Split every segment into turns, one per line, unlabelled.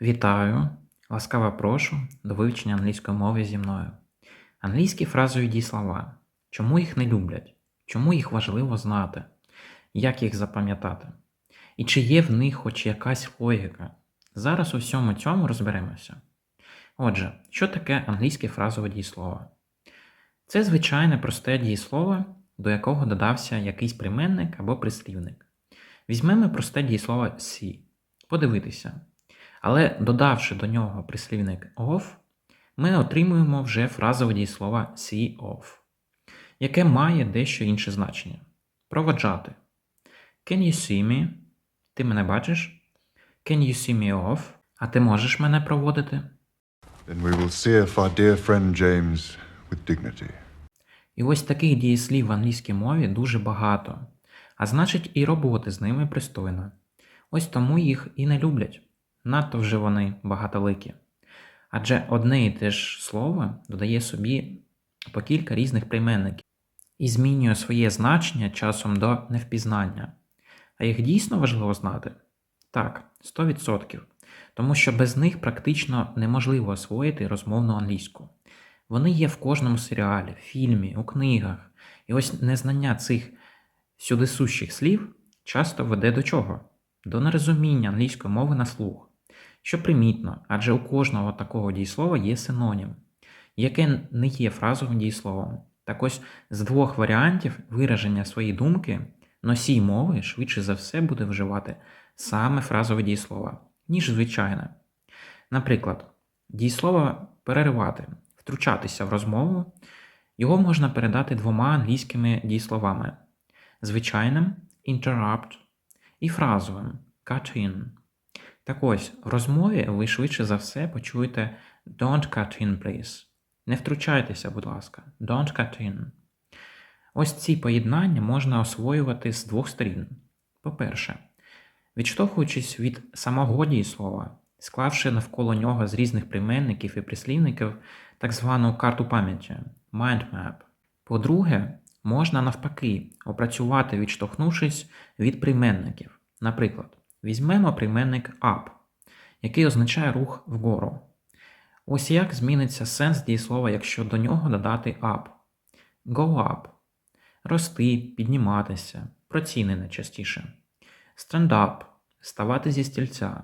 Вітаю! Ласкаво прошу до вивчення англійської мови зі мною. Англійські фразові дієслова. Чому їх не люблять? Чому їх важливо знати? Як їх запам'ятати? І чи є в них хоч якась логіка? Зараз у всьому цьому розберемося. Отже, що таке англійське фразове дієслово? Це звичайне просте дієслово, до якого додався якийсь прийменник або прислівник. Візьмемо просте дієслово see. Подивитися. Але додавши до нього прислівник of, ми отримуємо вже фразове дієслово see of, яке має дещо інше значення. Проводжати. Can you see me? Ти мене бачиш? Can you see me off? А ти можеш мене проводити?
Then we will see if our dear friend James with dignity.
І ось таких дієслів в англійській мові дуже багато, а значить і роботи з ними пристойно. Ось тому їх і не люблять. Надто вже вони багатоликі. Адже одне і те ж слово додає собі по кілька різних прийменників і змінює своє значення часом до невпізнання. А їх дійсно важливо знати? Так, 100%. Тому що без них практично неможливо освоїти розмовну англійську. Вони є в кожному серіалі, фільмі, у книгах. І ось незнання цих сюдисущих слів часто веде до чого? До нерозуміння англійської мови на слух. Що примітно, адже у кожного такого дієслова є синонім, яке не є фразовим дієсловом. Так ось з двох варіантів вираження своєї думки носій мови швидше за все буде вживати саме фразове дієслово, ніж звичайне. Наприклад, дієслово переривати, втручатися в розмову, його можна передати двома англійськими дієсловами: звичайним interrupt і фразовим cut in. Так ось, в розмові ви швидше за все почуєте Don't cut in, please. Не втручайтеся, будь ласка. Don't cut in. Ось ці поєднання можна освоювати з двох сторін. По-перше, відштовхуючись від самого дієслова, склавши навколо нього з різних прийменників і прислівників так звану карту пам'яті mind map. По-друге, можна навпаки опрацювати, відштовхнувшись від прийменників. Наприклад, візьмемо прийменник up, який означає рух вгору. Ось як зміниться сенс дієслова, якщо до нього додати up. Go up рости, підніматися, процінене частіше. Stand up ставати зі стільця.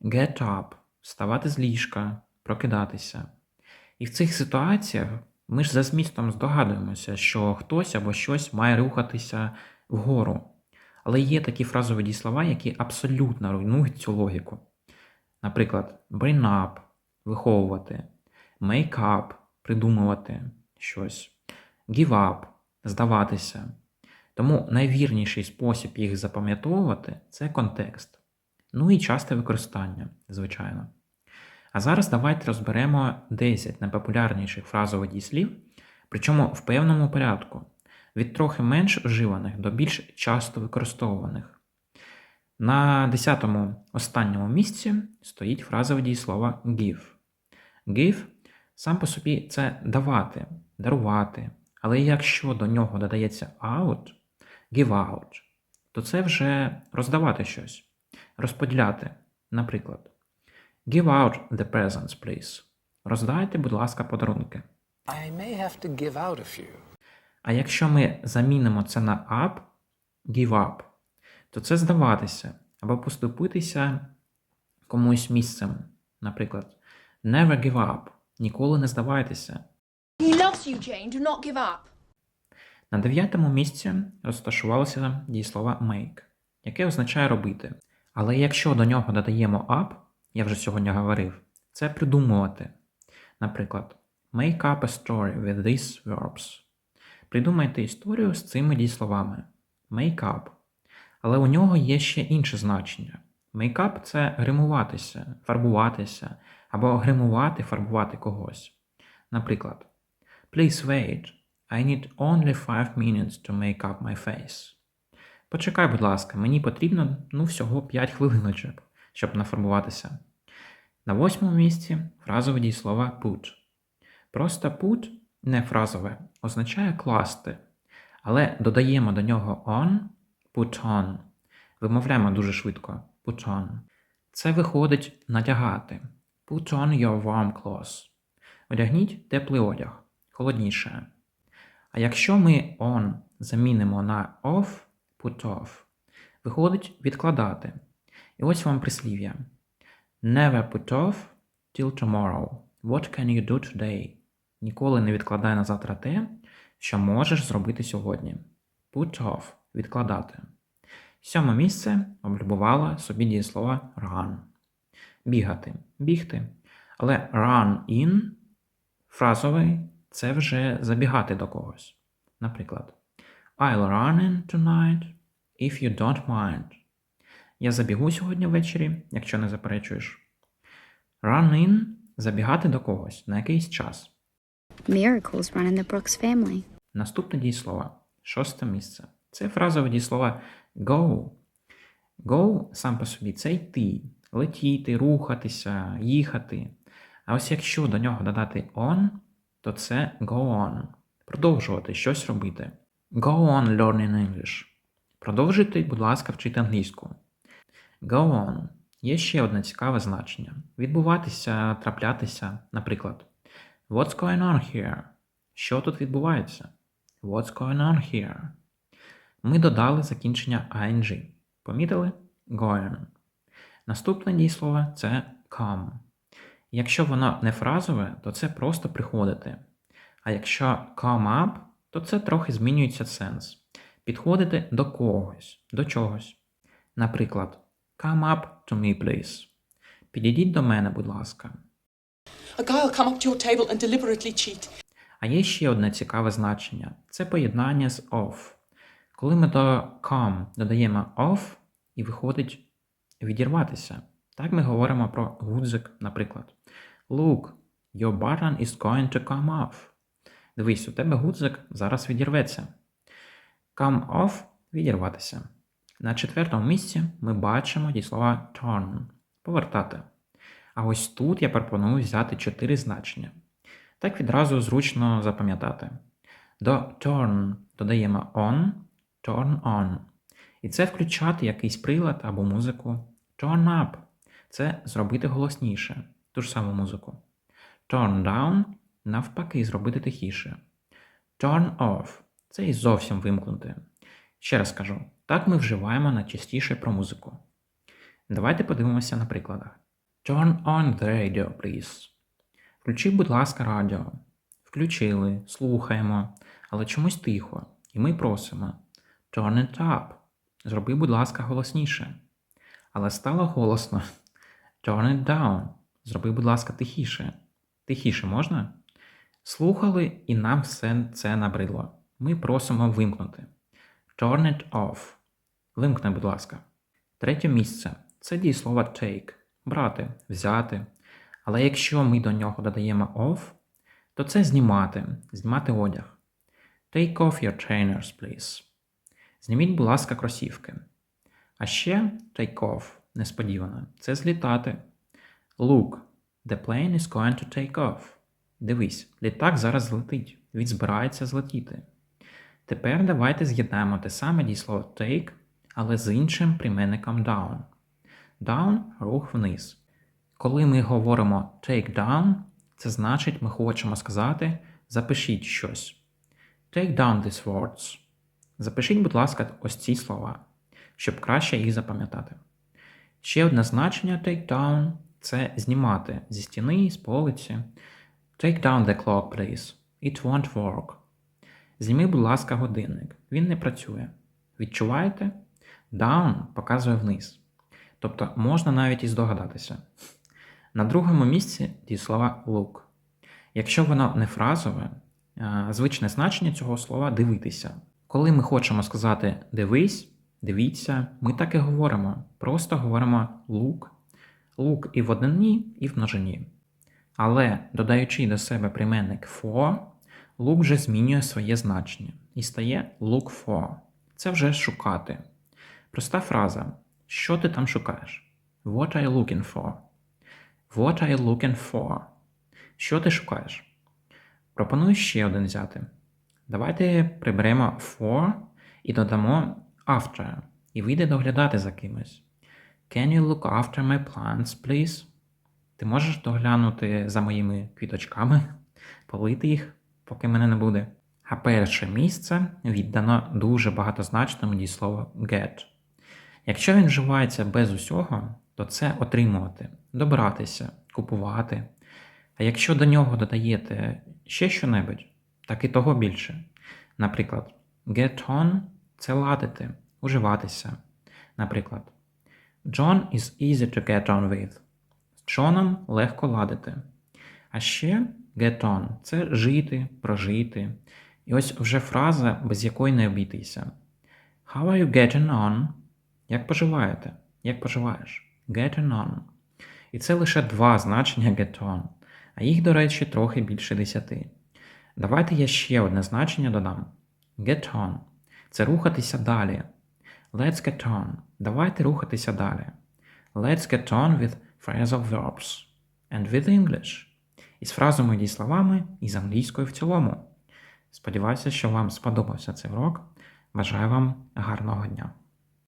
Get up вставати з ліжка, прокидатися. І в цих ситуаціях ми ж за змістом здогадуємося, що хтось або щось має рухатися вгору. Але є такі фразові дієслова, які абсолютно руйнують цю логіку. Наприклад, bring up виховувати, make up придумувати щось, give up здаватися. Тому найвірніший спосіб їх запам'ятовувати це контекст. Ну і часте використання, звичайно. А зараз давайте розберемо 10 найпопулярніших фразових дієслів, причому в певному порядку, від трохи менш вживаних до більш часто використовуваних. На 10-му останньому місці стоїть фразове дієслово give. Give сам по собі це давати, дарувати. Але якщо до нього додається out, give out, то це вже роздавати щось, розподіляти. Наприклад, give out the presents, please. Роздайте, будь ласка, подарунки.
I may have to give out a few.
А якщо ми замінимо це на up, give up, то це здаватися або поступитися комусь місцем. Наприклад, never give up, ніколи не здавайтеся.
He loves you, Jane. Do not give up.
На дев'ятому місці розташувалося дієслово make, яке означає робити. Але якщо до нього додаємо up, я вже сьогодні говорив, це придумувати. Наприклад, make up a story with these verbs. Придумайте історію з цими дієсловами. Up. Але у нього є ще інше значення. Up – це гримуватися, фарбуватися або гримувати, фарбувати когось. Наприклад, Please wait. I need only five minutes to make up my face. Почекай, будь ласка, мені потрібно ну, всього 5 хвилиночок, щоб нафарбуватися. На восьмому місці фразове дієслово put. Просто put, не фразове, означає класти, але додаємо до нього on, put on. Вимовляємо дуже швидко put on. Це виходить надягати. Put on your warm clothes. Одягніть теплий одяг, холодніше. А якщо ми on замінимо на off, put off, виходить відкладати. І ось вам прислів'я. Never put off till tomorrow. What can you do today? Ніколи не відкладай на завтра те, що можеш зробити сьогодні. Put off – відкладати. Сьоме місце облюбувала собі дієслово run. Бігати, бігти. Але run in фразовий це вже забігати до когось. Наприклад, I'll run in tonight if you don't mind. Я забігу сьогодні ввечері, якщо не заперечуєш. Run in – забігати до когось на якийсь час.
Miracles run in the Brooks family.
Наступне дієслово, шосте місце. Це фразове дієслово go. Go сам по собі це йти, летіти, рухатися, їхати. А ось якщо до нього додати on, то це go on. Продовжувати щось робити. Go on learning English. Продовжуйте, будь ласка, вчити англійську. Go on. Є ще одне цікаве значення. Відбуватися, траплятися, наприклад. What's going on here? Що тут відбувається? What's going on here? Ми додали закінчення ing. Помітили? Going. Наступне дієслово це come. Якщо воно не фразове, то це просто приходити. А якщо come up, то це трохи змінюється сенс. Підходити до когось, до чогось. Наприклад, come up to me, please. Підійдіть до мене, будь ласка.
A guy will come up to your table and deliberately cheat.
А є ще одне цікаве значення це поєднання з off. Коли ми до come додаємо off і виходить відірватися. Так ми говоримо про гудзик, наприклад. Look, your button is going to come off. Дивись, у тебе гудзик зараз відірветься. Come off відірватися. На четвертому місці ми бачимо дієслова turn повертати. А ось тут я пропоную взяти чотири значення. Так відразу зручно запам'ятати. До turn додаємо on, turn on. І це включати якийсь прилад або музику. Turn up це зробити голосніше, ту ж саму музику. Turn down навпаки зробити тихіше. Turn off це і зовсім вимкнути. Ще раз кажу, так ми вживаємо найчастіше про музику. Давайте подивимося на прикладах. Turn on the radio, please. Включи, будь ласка, радіо. Включили, слухаємо, але чомусь тихо. І ми просимо Turn it up. Зроби, будь ласка, голосніше. Але стало голосно. Turn it down. Зроби, будь ласка, тихіше. Тихіше можна? Слухали, і нам все це набридло. Ми просимо вимкнути. Turn it off. Вимкни, будь ласка. Третє місце це дієслово take брати, взяти. Але якщо ми до нього додаємо off, то це знімати, знімати одяг. Take off your trainers, please. Зніміть, будь ласка, кросівки. А ще take off, несподівано, це злітати. Look, the plane is going to take off. Дивись, літак зараз злетить, він збирається злетіти. Тепер давайте з'єднаємо те саме дієслово take, але з іншим прийменником down. Down рух вниз. Коли ми говоримо take down, це значить ми хочемо сказати запишіть щось. Take down these words. Запишіть, будь ласка, ось ці слова, щоб краще їх запам'ятати. Ще одне значення take down це знімати зі стіни, з полиці. Take down the clock, please. It won't work. Зніми, будь ласка, годинник. Він не працює. Відчуваєте? Down показує вниз. Тобто можна навіть і здогадатися. На другому місці дієслова look. Якщо воно не фразове, звичне значення цього слова дивитися. Коли ми хочемо сказати дивись, дивіться, ми так і говоримо. Просто говоримо look. Look і в однині, і в множині. Але додаючи до себе прийменник for, look вже змінює своє значення і стає look for. Це вже шукати. Проста фраза. Що ти там шукаєш? What are you looking for? What are you looking for? Що ти шукаєш? Пропоную ще один взяти. Давайте приберемо for і додамо after, і вийде доглядати за кимось. Can you look after my plants, please? Ти можеш доглянути за моїми квіточками, полити їх, поки мене не буде. А перше місце віддано дуже багатозначному дієслову get. Якщо він вживається без усього, то це отримувати, добратися, купувати. А якщо до нього додаєте ще що-небудь, так і того більше. Наприклад, get on це ладити, уживатися. Наприклад, John is easy to get on with. З Джоном легко ладити. А ще get on це жити, прожити. І ось вже фраза, без якої не обійтися. How are you getting on? Як поживаєте? Як поживаєш? Getting on. І це лише два значення get on, а їх, до речі, трохи більше десяти. Давайте я ще одне значення додам. Get on це рухатися далі. Let's get on. Давайте рухатися далі. Let's get on with phrasal verbs and with English. Із фразовими дієсловами і з англійською в цілому. Сподіваюся, що вам сподобався цей урок. Бажаю вам гарного дня!